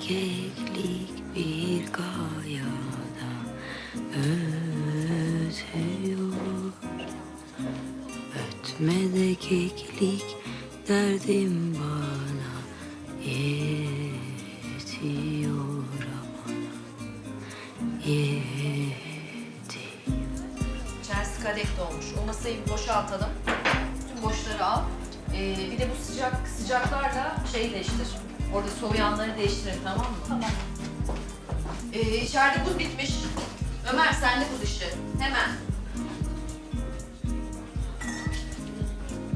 keklik bir kayada ötüyor Ötme de keklik derdim bana yetiyor aman yetiyor İçerisi kadeh dolmuş. O masayı boşaltalım. Tüm boşları al. Ee, bir de bu sıcak sıcaklarla şeyi değiştir. Orada soğuyanları değiştirin tamam mı? Tamam. Ee, içeride buz bitmiş. Ömer sen de buz işi. Hemen.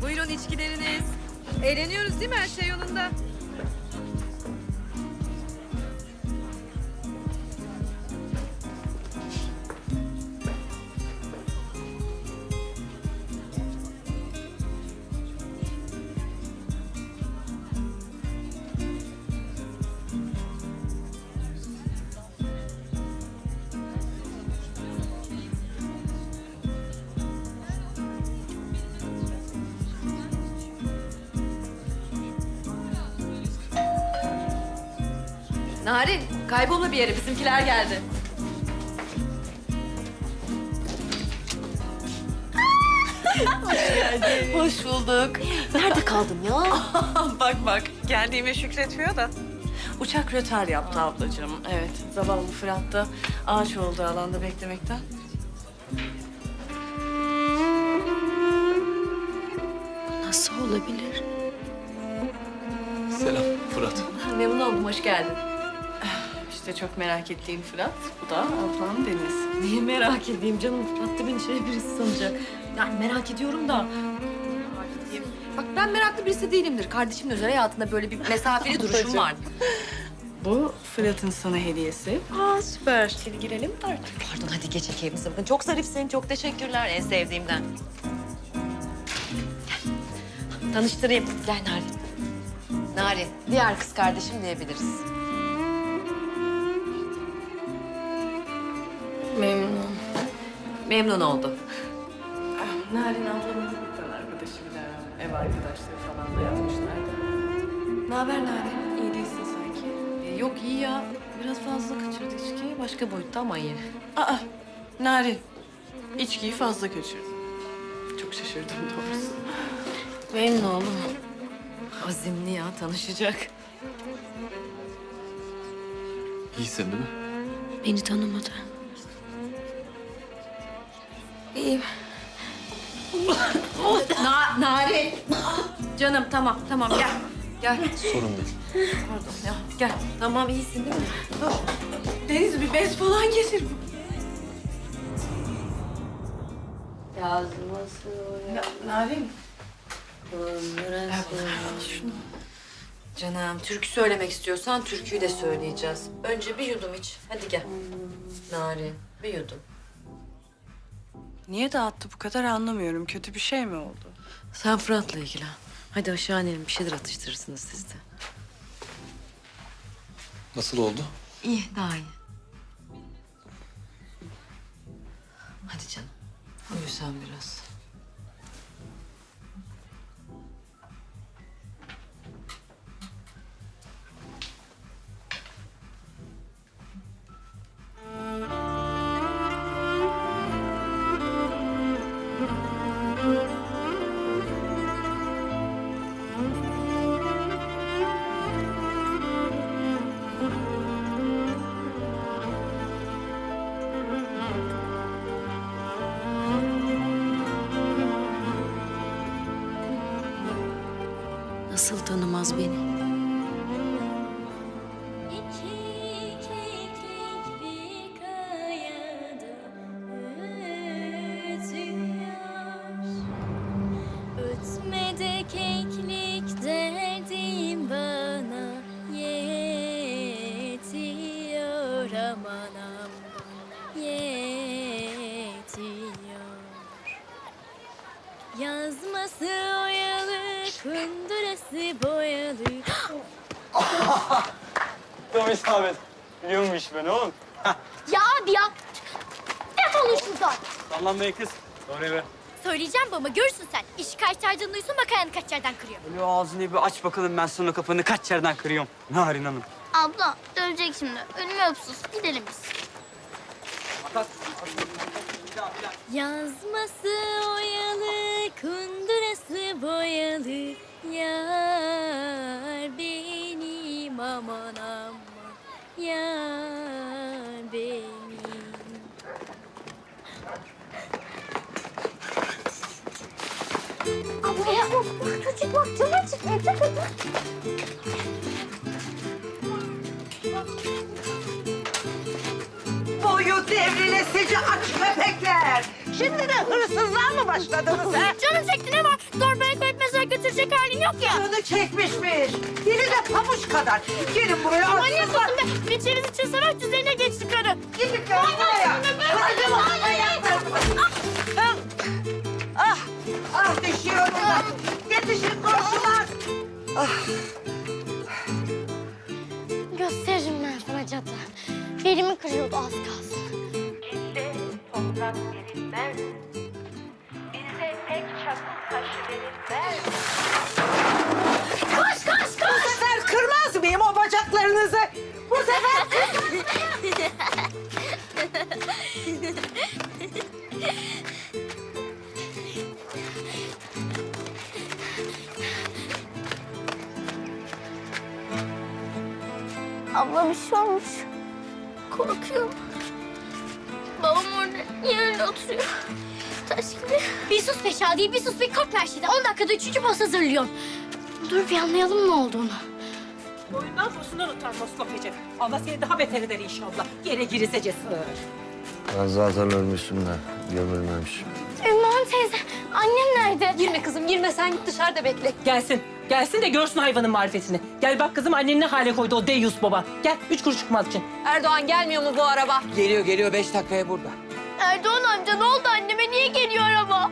Buyurun içkileriniz. Eğleniyoruz değil mi? Her şey yolunda. Narin kaybolma bir yere. Bizimkiler geldi. Hoş bulduk. Nerede kaldın ya? bak bak geldiğime şükretmiyor da. Uçak rötar yaptı ablacığım. Evet zavallı Fırat da ağaç oldu alanda beklemekten. Nasıl olabilir? Selam Fırat. Memnun oldum. Hoş geldin. İşte çok merak ettiğim Fırat. Bu da ablam Deniz. Niye merak edeyim canım? Fırat da beni şey birisi sanacak. Yani merak ediyorum da. Bak ben meraklı birisi değilimdir. Kardeşimin özel hayatında böyle bir mesafeli duruşum var. Bu Fırat'ın sana hediyesi. Aa süper. İçeri girelim mi artık? Pardon hadi geç ekibimize bakın. Çok zarifsin. Çok teşekkürler. En sevdiğimden. Gel. Tanıştırayım. Gel Narin. Narin. Diğer kız kardeşim diyebiliriz. Memnun. Memnun oldum. Ah, Narin ablamın buradan arkadaşı bir de ev arkadaşları falan da yapmışlardı. Ne haber Narin? İyi değilsin sanki. Ee, yok iyi ya. Biraz fazla kaçırdı içkiyi. Başka boyutta ama iyi. Aa Narin. İçkiyi fazla kaçırdın. Çok şaşırdım doğrusu. Memnun oldum. Azimli ya tanışacak. İyisin değil mi? Beni tanımadı. İyiyim. Na Narin. Canım tamam tamam gel. Gel. Sorun değil. Pardon ya gel. Tamam iyisin değil mi? Deniz bir bez falan getir. Yazması Ya, Narin. şunu. Canım türkü söylemek istiyorsan türküyü de söyleyeceğiz. Önce bir yudum iç. Hadi gel. Narin bir yudum. Niye dağıttı bu kadar anlamıyorum. Kötü bir şey mi oldu? Sen Fırat'la ilgilen. Hadi aşağı inelim bir şeyler atıştırırsınız siz de. Nasıl oldu? İyi daha iyi. Hadi canım. Uyu sen biraz. Tanımaz beni? Ötmede keklik derdim bana yetiyor aman aman yetiyor Yazması oyalı, kundurası boyalı Tam isabet. Biliyormuş ben oğlum. Ya abi ya. Defolun şuradan. Sallanmayın kız. Doğru eve. Söyleyeceğim baba görürsün sen. İşi kaç yerden duysun bak ayağını kaç yerden kırıyor. Böyle ağzını bir aç bakalım ben sonra kafanı kaç yerden kırıyorum. Narin Hanım. Abla dönecek şimdi. Önüme öpsüz. Gidelim biz. Yazması oyalı, kundurası boyalı Yar benim aman aman Yar benim Abla ya bak çocuk bak cam açık evde kadın. Boyu devrilesici aç köpekler. Şimdi de hırsızlığa mı başladınız ha? Canım çekti ne var? Torbayı koyup mezara götürecek halin yok ya. Canı çekmişmiş. Dili de pamuç kadar. Gelin buraya Ama niye hırsızlar. kızım be? Biçeriz için savaş düzenine geçti karı. Gidin gel buraya. Hadi bak ayaklarını. Ah, ah düşüyorum ben. Yetişin komşular. Gösteririm ben sana cadı. Belimi kırıyordu az kalsın. Toprak verilmez. Bize tek çakıl taşı verilmez. Koş koş Bu koş. sefer kırmaz mıyım o bacaklarınızı? Bu sefer Abla bir şey olmuş. Korkuyorum. Niye öyle oturuyor? Taş gibi. Bir sus be Şadiye, bir sus bir kalk her şeyden. On dakikada üçüncü pas hazırlıyorum. Dur bir anlayalım ne olduğunu. Boyundan posundan utanmaz Sofyacığım. Allah seni daha beter eder inşallah. Yere girirse cesur. Ben zaten ölmüşüm de gömülmemişim. Ümmühan teyze, annem nerede? Girme kızım, girme. Sen git dışarıda bekle. Gelsin. Gelsin de görsün hayvanın marifetini. Gel bak kızım annen ne hale koydu o deyus baba. Gel üç kuruş çıkmaz için. Erdoğan gelmiyor mu bu araba? Geliyor geliyor beş dakikaya burada. Erdoğan amca ne oldu anneme? Niye geliyor araba?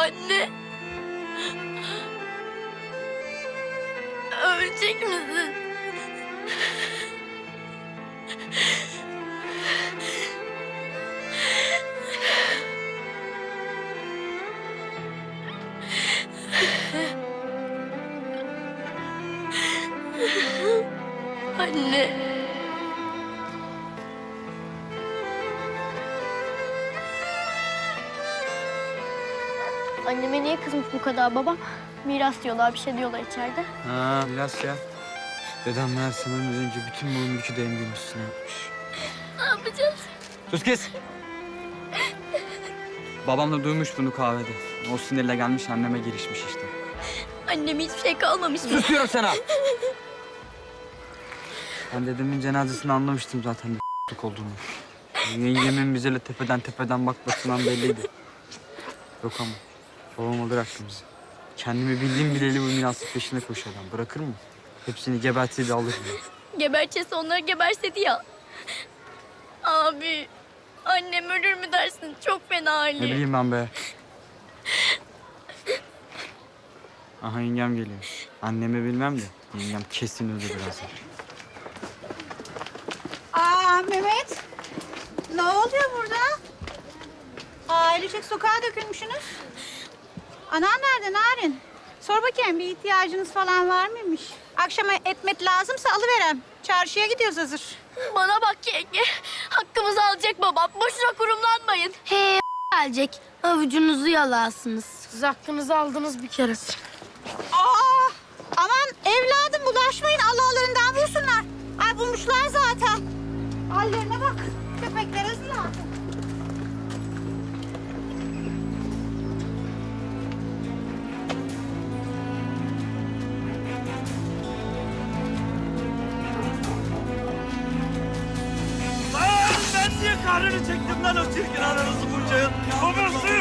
Anne. Ölecek misin? Anneme niye kızmış bu kadar babam? Miras diyorlar, bir şey diyorlar içeride. Ha biraz ya. Dedem meğersem ölmeden önce bütün bu mülkü de emrin üstüne yapmış. Ne yapacağız? Sus kes. Babam da duymuş bunu kahvede. O sinirle gelmiş anneme girişmiş işte. Anneme hiçbir şey kalmamış mı? Sus diyorum sana. Ben dedemin cenazesini anlamıştım zaten bir olduğunu. Yengemin bize tepeden tepeden bakmasından belliydi. Yok ama babama bıraktı bizi. Kendimi bildiğim bileli bu mirasın peşine koşuyor adam. Bırakır mı? Hepsini gebertiyor de alır. Geberçesi onları gebersedi ya. Abi, annem ölür mü dersin? Çok fena Ne hali. bileyim ben be. Aha yengem geliyor. Annemi bilmem de yengem kesin öldü birazdan. Aa Mehmet. Ne oluyor burada? Ailecek sokağa dökülmüşsünüz. Anan nerede Narin? Sor bakayım bir ihtiyacınız falan var mıymış? Akşama etmet lazımsa alıverem. Çarşıya gidiyoruz hazır. Bana bak yenge. Hakkımızı alacak babam. Boşuna kurumlanmayın. He gelecek. Avucunuzu yalarsınız. Siz hakkınızı aldınız bir kere. Aa, aman evladım bulaşmayın Allah'larından bulsunlar. Ay bulmuşlar zaten. Hallerine bak. Köpeklere ziyan. Çirkin ananızı bunca. Babası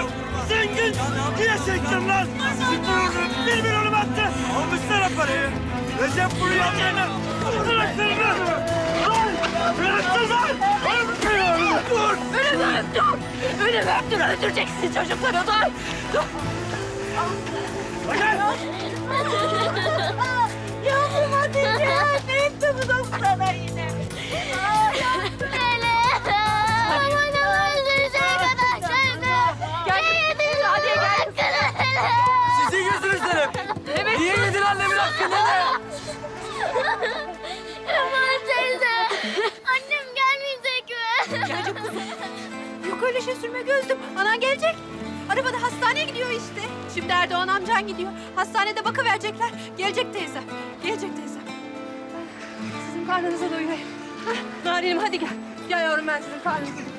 zengin diye çektim lan. Sizi bir milyonum attı. Almışlar parayı. Recep bunu yanlarına. Bıraksın lan. Bıraksın lan! Dur! Ölümüm dur. Ölümüm dur. Öldüreceksin çocukları dur. Dur. Yavrum hadi gel. Ne bu sana yine? Anan gelecek. Arabada hastaneye gidiyor işte. Şimdi Erdoğan amcan gidiyor. Hastanede bakıverecekler. Gelecek teyze. Gelecek teyze. Sizin karnınıza doyurayım. Narinim hadi gel. Gel yavrum ben sizin karnınıza doyurayım.